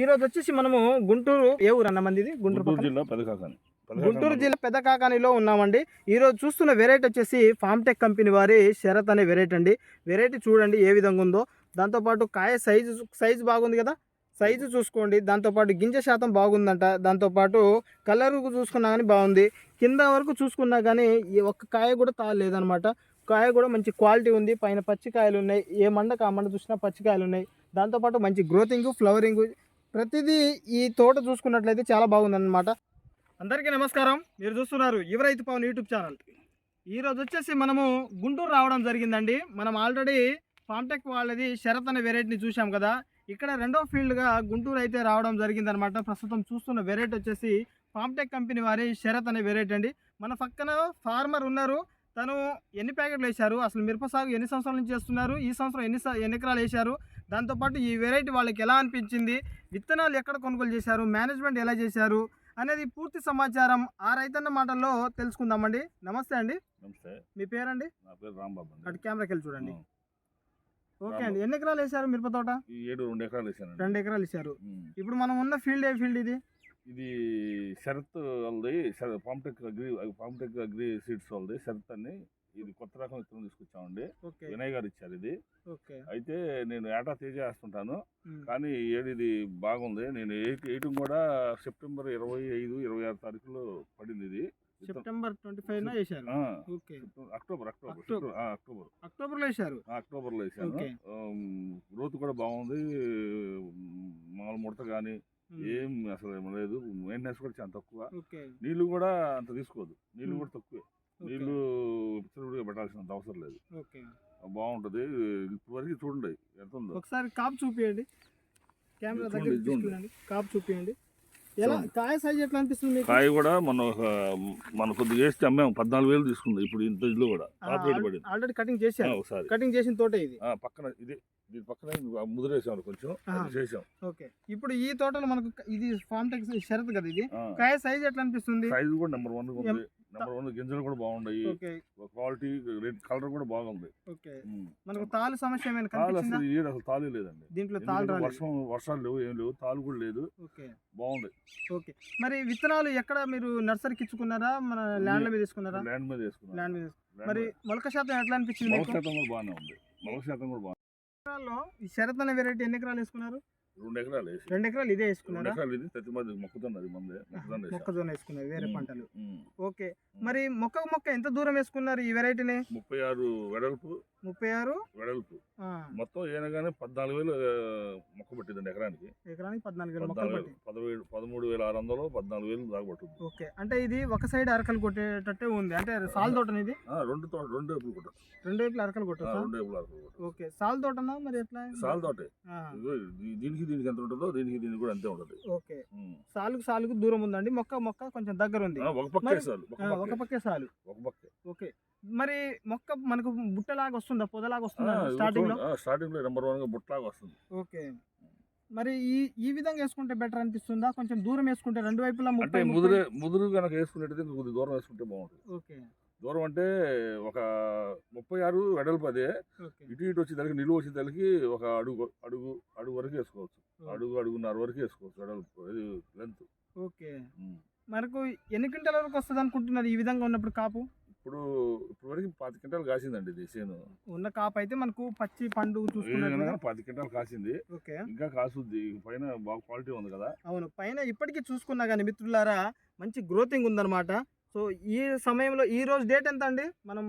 ఈ రోజు వచ్చేసి మనము గుంటూరు ఏ ఊరు అన్న మంది ఇది గుంటూరు? జిల్లా పెదకాకాని. గుంటూరు జిల్లా పెద్ద కాకానిలో ఉన్నామండి. ఈ రోజు చూస్తున్న వెరైటీ వచ్చేసి ఫామ్టెక్ కంపెనీ వారి శరత్ అనే వెరైటీ అండి. వెరైటీ చూడండి ఏ విధంగా ఉందో. దాంతోపాటు కాయ సైజు సైజు బాగుంది కదా? సైజు చూసుకోండి. దాంతోపాటు గింజ శాతం బాగుందంట. దాంతోపాటు కలర్ చూసుకున్నా కానీ బాగుంది. కింద వరకు చూసుకున్నా కానీ ఒక్క కాయ కూడా తాలేదనమాట కాయ కూడా మంచి క్వాలిటీ ఉంది. పైన పచ్చికాయలు ఉన్నాయి. ఏ మండకు ఆ మండ చూసినా పచ్చికాయలు ఉన్నాయి. దాంతోపాటు మంచి గ్రోతింగ్ ఫ్లవరింగ్ ప్రతిదీ ఈ తోట చూసుకున్నట్లయితే చాలా బాగుందన్నమాట. అందరికీ నమస్కారం. మీరు చూస్తున్నారు యువ రైతు పవన్ యూట్యూబ్ ఛానల్. ఈరోజు వచ్చేసి మనము గుంటూరు రావడం జరిగిందండి. మనం ఆల్రెడీ ఫామ్టెక్ వాళ్ళది శరత్ అనే వెరైటీని చూసాం కదా. ఇక్కడ రెండో ఫీల్డ్గా గుంటూరు అయితే రావడం జరిగిందనమాట ప్రస్తుతం చూస్తున్న వెరైటీ వచ్చేసి ఫామ్టెక్ కంపెనీ వారి శరత్ అనే వెరైటీ అండి. మన పక్కన ఫార్మర్ ఉన్నారు. తను ఎన్ని ప్యాకెట్లు వేశారు? అసలు మిరప సాగు ఎన్ని సంవత్సరాల నుంచి చేస్తున్నారు? ఈ సంవత్సరం ఎన్ని ఎన్ని ఎకరాలు వేశారు? దాంతోపాటు ఈ వెరైటీ వాళ్ళకి ఎలా అనిపించింది? విత్తనాలు ఎక్కడ కొనుగోలు చేశారు? మేనేజ్మెంట్ ఎలా చేశారు? అనేది పూర్తి సమాచారం ఆ రైతన్న మాటల్లో తెలుసుకుందామండి. నమస్తే అండి. నమస్తే. మీ పేరండి? నా పేరు రాంబాబు అటు అండి కెమెరాకి వెళ్ళి చూడండి. ఓకే అండి. ఎన్ని ఎకరాలు వేశారు మిరప తోట? ఈ ఏడు రెండు ఎకరాలు వేసానండి రెండు ఎకరాలు వేశారు. ఇప్పుడు మనం ఉన్న ఫీల్డ్ ఏ ఫీల్డ్ ఇది? ఇది శరత్ వాళ్ళది Palmtech agri Palmtech agri seeds వాళ్ళది శరత్ అని. ఇది కొత్త రకం విత్తనం తీసుకొచ్చామండి. వినయ్ గారు ఇచ్చారు ఇది. ఓకే. అయితే నేను ఏటా తేజ వేస్తుంటాను. కానీ ఏడు ఇది బాగుంది. నేను ఎయిట్ ఎయిట్ కూడా సెప్టెంబర్ ఇరవై ఐదు ఇరవై ఆరు తారీఖులో పడింది ఇది. September twenty five okay. October October October. October. అక్టోబర్లో వేశారు. ఆ, అక్టోబర్లో వేసాను. గ్రోత్ కూడా బాగుంది. మామూలు ముడత కానీ. ఏం అసలు ఏం లేదు. మెయింటెనెన్స్ కూడా చాలా తక్కువ. నీళ్ళు కూడా అంత తీసుకోదు. నీళ్ళు. కూడా తక్కువే. నీళ్ళు విచ్చలవిడిగా పెట్టాల్సినంత అవసరం లేదు. ఓకే. బాగుంటుంది. ఇప్పుడు వరకు చూడండి. ఎంత ఉందో. ఒకసారి కాపు చూపియండి. కెమెరా దగ్గర చూడండి. కాపు చూపియండి. ఎలా. కాయ. సైజ్ ఎట్లా అనిపిస్తుంది కాయ కూడా మన మన కొద్దిగా వేస్తే అమ్మాము పద్నాలుగు వేలు తీసుకుంది ఇప్పుడు ఇంత ఇల్లు కూడా. టాప్ రేట్ పడింది. ఆల్రెడీ కటింగ్ చేశారు. ఒకసారి. కటింగ్ చేసిన తోట ఇది. పక్కన ఇది దీని పక్కన ముదిరేసాం కొంచెం. చేసాం ఓకే. ఇప్పుడు ఈ తోటలో మనకు ఇది ఫామ్ టెక్స్ షరత్ కదా ఇది. కాయ సైజ్ ఎట్లా అనిపిస్తుంది? సైజు కూడా నెంబర్ వన్ నెంబర్ వన్ గింజలు కూడా బాగున్నాయి. ఓకే. క్వాలిటీ రెడ్ కలర్ కూడా బాగుంది. ఓకే. మనకు తాలు సమస్య ఏమైనా తాలు అసలు ఏడు అసలు తాళే లేదండి. దీంట్లో తాలు వర్షం వర్షాలు లేవు ఏం లేవు తాలు కూడా లేదు. ఓకే. బాగుంది. ఓకే. మరి విత్తనాలు ఎక్కడ మీరు నర్సరీకి ఇచ్చుకున్నారా? మన ల్యాండ్ మీద తీసుకున్నారా? ల్యాండ్ మీద వేసుకున్నాం ల్యాండ్ మీద మరి. మొలక శాతం ఎట్లా అనిపించింది మొలక శాతం కూడా బాగానే ఉంది. మొలక శాతం కూడా బాగుంది. ఈ శరత్ అనే వెరైటీ ఎన్ని ఎకరాలు వేసుకున్నారు? రెండు ఎకరాలు వేసి. రెండు ఎకరాలు ఇదే వేసుకున్నారా? ఎకరాలు ఇది ప్రతి మధ్య మొక్కజొన్న అది మందే మొక్కజొన్న వేసాం. మొక్కజొన్న వేసుకున్నారు వేరే. పంటలు. ఓకే. మరి మొక్క మొక్క ఎంత దూరం వేసుకున్నారు ఈ వెరైటీని? ముప్పై ఆరు వెడల్పు. ముప్పై ఆరు? వెడల్పు. మొత్తం ఏనగానే పద్నాలుగు వేలు మొక్క పట్టిందండి ఎకరానికి. ఎకరానికి పద్నాలుగు వేల పద్నాలుగు పదవేడు పదమూడు వేల ఆరు వందలు పద్నాలుగు వేలు దాకా పట్టుద్ది ఓకే. అంటే ఇది ఒక సైడ్ అరకలు కొట్టేటట్టే ఉంది. అంటే సాల్ తోటని ఇది? రెండు తోట రెండు వైపులు కొట్టచ్చు. రెండు వైపులు అరకలు ఆ, కొట్టా రెండు వైపులు అరకులు ఓకే. సాల్ తోటనా మరి ఎట్లా? సాల్ తోటే. ఆ, ఇదిగో దీ- దీనికి దీనికి ఎంత ఉంటుందో దీనికి దీనికి కూడా అంతే ఉంటుంది. ఓకే. సాలుకు సాలుకు దూరం ఉందండి. మొక్క మొక్క కొంచెం దగ్గర ఉంది ఒక పక్కే సాలు ఒక పక్కే. సాలు. ఒక పక్కే. ఓకే. మరి మొక్క మనకు బుట్టలాగా వస్తుందా? పొదలాగా వస్తుందా స్టార్టింగ్లో? స్టార్టింగ్లో నెంబర్ వన్గా బుట్లాగా వస్తుంది. ఓకే. మరి ఈ ఈ విధంగా వేసుకుంటే బెటర్ అనిపిస్తుందా? కొంచెం దూరం వేసుకుంటే రెండు వైపులా ముదురు ముదురు కనుక వేసుకునేటైతే ఇంకా కొద్ది దూరం వేసుకుంటే బాగుంటుంది. ఓకే. దూరం అంటే ఒక ముప్పై ఆరు వెడల్పు అదే. ఇటు ఇటు వచ్చేదానికి నిలువ వచ్చేదానికి ఒక అడుగు అడుగు అడుగు వరకు వేసుకోవచ్చు. అడుగు అడుగున్నర వరకు వేసుకోవచ్చు వెడల్పు ఇది లెంత్ ఓకే. మనకు ఎన్ని క్వింటాల వరకు వస్తుంది అనుకుంటున్నారు ఈ విధంగా ఉన్నప్పుడు కాపు? ఇప్పుడు ఇప్పుడు వరకు పది క్వింటాలు కాసిందండి ఇది చేను. ఉన్న కాపు అయితే మనకు పచ్చి పండు కానీ పది క్వింటాలు కాసింది. ఓకే. ఇంకా కాసుద్ది పైన బాగా క్వాలిటీ ఉంది కదా. అవును పైన ఇప్పటికీ చూసుకున్నా కానీ మిత్రులారా మంచి గ్రోతింగ్ ఉందన్నమాట. సో ఈ సమయంలో ఈ రోజు డేట్ ఎంత అండి మనం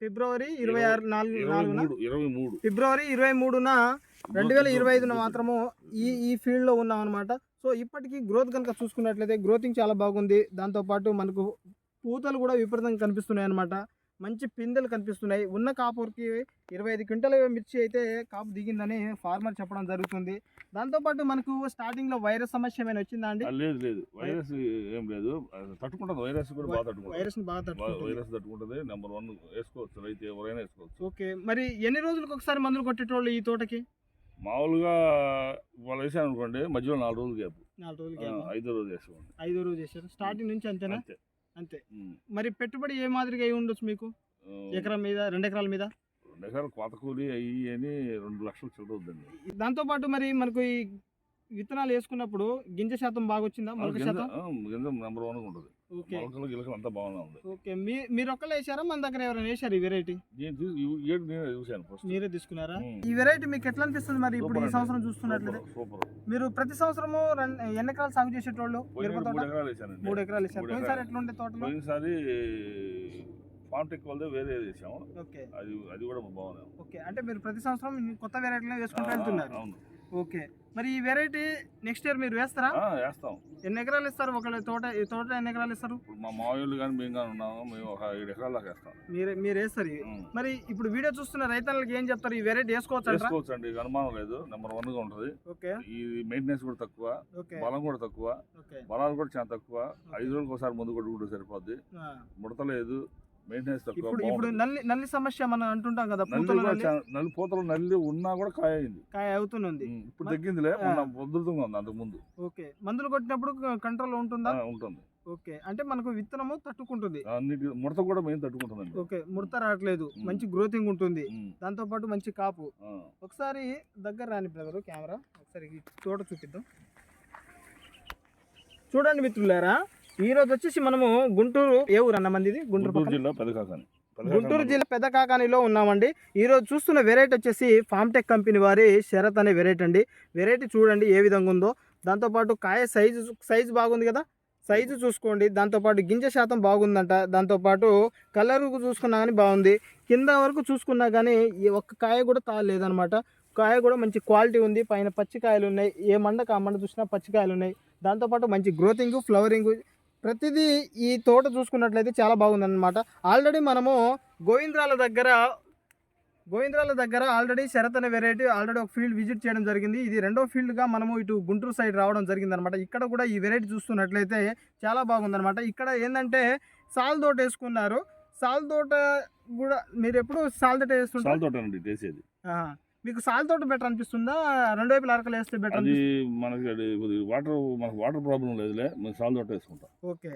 ఫిబ్రవరి ఇరవై ఆరు నాలుగు నాలుగున? ఇరవై మూడు. ఫిబ్రవరి ఇరవై మూడున రెండు వేల ఇరవై ఐదున మాత్రము ఈ ఈ ఫీల్డ్లో ఉన్నాం అనమాట సో ఇప్పటికీ గ్రోత్ కనుక చూసుకున్నట్లయితే గ్రోతింగ్ చాలా బాగుంది. దాంతోపాటు మనకు పూతలు కూడా విపరీతంగా కనిపిస్తున్నాయి అనమాట మంచి పిందెలు కనిపిస్తున్నాయి. ఉన్న కాపుకి ఇరవై ఐదు క్వింటల మిర్చి అయితే కాపు దిగిందని ఫార్మర్ చెప్పడం జరుగుతుంది. దాంతోపాటు మనకు స్టార్టింగ్లో వైరస్ సమస్య ఏమైనా వచ్చిందా అండి? లేదు లేదు. వైరస్ ఏం లేదు. తట్టుకుంటుంది. వైరస్ కూడా బాగా తట్టుకుంటుంది. వైరస్ని బాగా వైరస్ తట్టుకుంటుంది. నెంబర్ వన్ వేసుకోవచ్చు. రైతు ఎవరైనా వేసుకోవచ్చు. ఓకే. మరి ఎన్ని రోజులకు ఒకసారి మందులు కొట్టేటోళ్ళు ఈ తోటకి? మామూలుగా వాళ్ళు వేసాను అనుకోండి మధ్యలో నాలుగు రోజులు గ్యాప్. నాలుగు ఆ, రోజులకి ఐదో రోజు వేసుకోండి. ఐదో రోజు చేశారు స్టార్టింగ్ నుంచి అంతేనా? అంతే. అంతే. మరి పెట్టుబడి ఏ మాదిరిగా అయి ఉండొచ్చు మీకు? ఎకరం మీద రెండు ఎకరాల మీద? రెండు ఎకరాలు కోత కూలి అయ్యి అని రెండు లక్షలు అవుతుందండి దాంతోపాటు మరి మనకు ఈ విత్తనాలు వేసుకున్నప్పుడు గింజ శాతం బాగా వచ్చిందా మొలక శాతం? గింజ నెంబర్ వన్ ఉంటుంది. ఓకే. మొలకలు గిలకలు అంతా బాగానే ఉంది. ఓకే. మీ మీరు ఒక్కళ్ళు వేసారా? మన దగ్గర ఎవరైనా వేసారు ఈ వెరైటీ నేను చూసి ఈ ఏడు నేను చూశాను ఫస్ట్ మీరే తీసుకున్నారా. ఈ వెరైటీ మీకు ఎట్లా అనిపిస్తుంది మరి ఇప్పుడు ఈ సంవత్సరం. చూస్తున్నట్లయితే? సూపర్ మీరు ప్రతి సంవత్సరము రెండు ఎన్ని ఎకరాలు సాగు చేసేటోళ్ళు? మిరప తోట మూడు ఎకరాలు వేసానండి. మూడు ఎకరాలు వేసారు. మూడు పోయినసారి ఎకరాలు. ఎట్లుండే తోటలో? పోయినసారి ఫామ్ టెక్ వాళ్ళదే వేరే వేసాము. ఓకే. అది అది కూడా బాగుంది ఓకే. అంటే మీరు ప్రతి సంవత్సరం కొత్త వెరైటీలు వేసుకుంటూ వెళ్తున్నారు. అవును. ఓకే. మరి ఈ వెరైటీ నెక్స్ట్ ఇయర్ మీరు వేస్తారా? వేస్తాం. ఎన్ని ఎకరాలు ఇస్తారు? ఒకళ్ళు తోట ఈ తోట ఎన్ని ఎకరాలు ఇస్తారు? ఇప్పుడు మా మామూలు కానీ మేము కానీ ఉన్నాము మేము ఒక ఏడు ఎకరాల దాకా వేస్తాం. మీరు మీరు వేస్తారు. మరి ఇప్పుడు వీడియో చూస్తున్న రైతులకి ఏం చెప్తారు? ఈ వెరైటీ వేసుకోవచ్చు వేసుకోవచ్చు అండి అనుమానం లేదు. నెంబర్ వన్గా ఉంటుంది. ఓకే. ఈ మెయింటెనెన్స్ కూడా తక్కువ. బలం కూడా తక్కువ. బలాలు కూడా చాలా తక్కువ. ఐదు రోజులకు ఒకసారి ముందు కొట్టుకుంటే సరిపోద్ది. ముడత లేదు. మెయింటెనెన్స్ తక్కువ ఇప్పుడు ఇప్పుడు. నల్లి నల్లి సమస్య మనం అంటుంటాం కదా పూతల నల్లి. పూతలు నల్లి ఉన్నా కూడా కాయ అయింది కాయ అవుతుంది ఇప్పుడు తగ్గిందిలే ఆ. మొన్న ఉధృతంగా ఉంది అంతకు ముందు ఓకే మందులు కొట్టినప్పుడు కంట్రోల్ ఉంటుందా? ఉంటుంది. ఓకే అంటే మనకు విత్తనము తట్టుకుంటుంది. అన్నిటి ముడత కూడా మేము తట్టుకుంటుందండి. ఓకే ముడత రావట్లేదు. మంచి గ్రోతింగ్ ఉంటుంది. దాంతో పాటు మంచి కాపు. ఒకసారి దగ్గర రాని బ్రదరు కెమెరా. ఒకసారి తోట చూపిద్దాం. చూడండి మిత్రులారా ఈ రోజు వచ్చేసి మనము గుంటూరు ఏ ఊరు అన్న మంది గుంటూరు? జిల్లా పెదకాకాని. గుంటూరు. జిల్లా పెద్ద కాకానిలో ఉన్నామండి. ఈ రోజు చూస్తున్న వెరైటీ వచ్చేసి ఫామ్టెక్ కంపెనీ వారి శరత్ అనే వెరైటీ అండి. వెరైటీ చూడండి ఏ విధంగా ఉందో. దాంతోపాటు కాయ సైజు సైజు బాగుంది కదా? సైజు చూసుకోండి. దాంతోపాటు గింజ శాతం బాగుందంట. దాంతోపాటు కలర్ చూసుకున్నా కానీ బాగుంది. కింద వరకు చూసుకున్నా కానీ ఒక్క కాయ కూడా తాలేదనమాట కాయ కూడా మంచి క్వాలిటీ ఉంది. పైన పచ్చి కాయలు ఉన్నాయి. ఏ మండకు ఆ మండ చూసినా పచ్చి కాయలు ఉన్నాయి దాంతోపాటు మంచి గ్రోతింగ్ ఫ్లవరింగ్ ప్రతిదీ ఈ తోట చూసుకున్నట్లయితే చాలా బాగుందన్నమాట. ఆల్రెడీ మనము గోవింద్రాల దగ్గర గోవింద్రాల దగ్గర ఆల్రెడీ శరత్ అనే వెరైటీ ఆల్రెడీ ఒక ఫీల్డ్ విజిట్ చేయడం జరిగింది. ఇది రెండో ఫీల్డ్గా మనము ఇటు గుంటూరు సైడ్ రావడం జరిగింది అనమాట ఇక్కడ కూడా ఈ వెరైటీ చూస్తున్నట్లయితే చాలా బాగుందన్నమాట. ఇక్కడ ఏంటంటే సాల్ తోట వేసుకున్నారు. సాల్ తోట కూడా మీరు ఎప్పుడు సాల్ తోట వేస్తుంటారు? సాల్ తోట అండి చేసేది మీకు సాల్ తోట బెటర్ అనిపిస్తుందా? రెండు వైపులు అరకలు వేస్తే బెటర్ అది మనకి అది వాటర్ మనకు వాటర్ ప్రాబ్లం లేదులే మేము సాల్ తోట వేసుకుంటాం. ఓకే.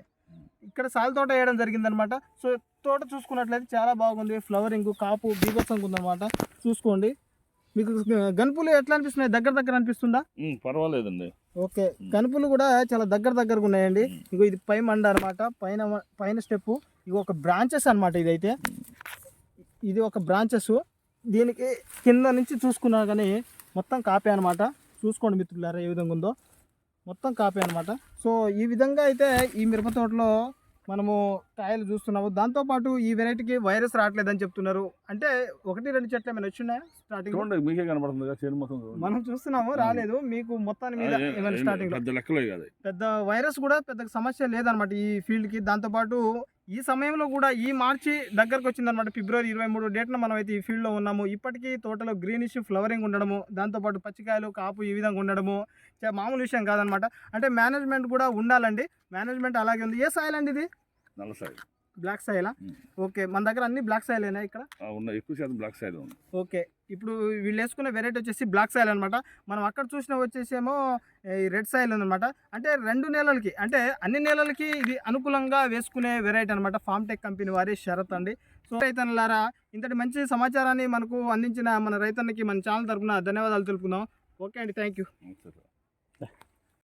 ఇక్కడ సాల్ తోట వేయడం జరిగిందనమాట సో తోట చూసుకున్నట్లయితే చాలా బాగుంది. ఫ్లవరింగ్ కాపు బీభత్సంగా ఉందన్నమాట. చూసుకోండి. మీకు గనుపులు ఎట్లా అనిపిస్తున్నాయి? దగ్గర దగ్గర అనిపిస్తుందా? పర్వాలేదండి. ఓకే. గనుపులు కూడా చాలా దగ్గర దగ్గరగా ఉన్నాయండి. ఇగో ఇది పై మండ అనమాట పైన పైన స్టెప్ ఇది ఒక బ్రాంచెస్ అనమాట ఇదైతే. ఇది ఒక బ్రాంచెస్ దీనికి కింద నుంచి చూసుకున్నా కానీ మొత్తం కాపే అనమాట చూసుకోండి మిత్రులారా ఏ విధంగా ఉందో. మొత్తం కాపే అనమాట సో ఈ విధంగా అయితే ఈ మిరప తోటలో మనము కాయలు చూస్తున్నాము. దాంతోపాటు ఈ వెరైటీకి వైరస్ రావట్లేదని చెప్తున్నారు. అంటే ఒకటి రెండు చెట్లు ఏమైనా వచ్చినాయా స్టార్టింగ్ మీకే కనబడుతుంది. మనం చూస్తున్నాము రాలేదు. మీకు మొత్తాన్ని మీద ఏమైనా స్టార్టింగ్ పెద్ద వైరస్ కూడా పెద్ద సమస్య లేదనమాట ఈ ఫీల్డ్కి దాంతోపాటు ఈ సమయంలో కూడా ఈ మార్చి దగ్గరకు వచ్చిందనమాట ఫిబ్రవరి ఇరవై మూడు డేట్న మనం అయితే ఈ ఫీల్డ్లో ఉన్నాము. ఇప్పటికీ తోటలో గ్రీనిష్ ఫ్లవరింగ్ ఉండడము దాంతోపాటు పచ్చికాయలు కాపు ఈ విధంగా ఉండడము చా- మామూలు విషయం కాదనమాట అంటే మేనేజ్మెంట్ కూడా ఉండాలండి. మేనేజ్మెంట్ అలాగే ఉంది. ఏ సాయిల్ అండి ఇది? నల్ల సాయిల్. బ్లాక్ సాయిలా ఉమ్. ఓకే మన దగ్గర అన్ని బ్లాక్ సాయిలేనా ఇక్కడ? ఆ, ఉన్న ఎక్కువ శాతం బ్లాక్ సైడ్ ఉంది ఓకే ఇప్పుడు వీళ్ళు వేసుకున్న వెరైటీ వచ్చేసి బ్లాక్ సాయిల్ అనమాట మనం అక్కడ చూసిన వచ్చేసేమో ఈ రెడ్ సాయిల్ అనమాట అంటే రెండు నెలలకి అంటే అన్ని నెలలకి ఇది అనుకూలంగా వేసుకునే వెరైటీ అనమాట ఫామ్ టెక్ కంపెనీ వారి షరత్ అండి. సో రైతన్నలారా ఇంతటి మంచి సమాచారాన్ని మనకు అందించిన మన రైతన్నకి మన ఛానల్ తరపున ధన్యవాదాలు తెలుపుకుందాం. ఓకే అండి థ్యాంక్ యూ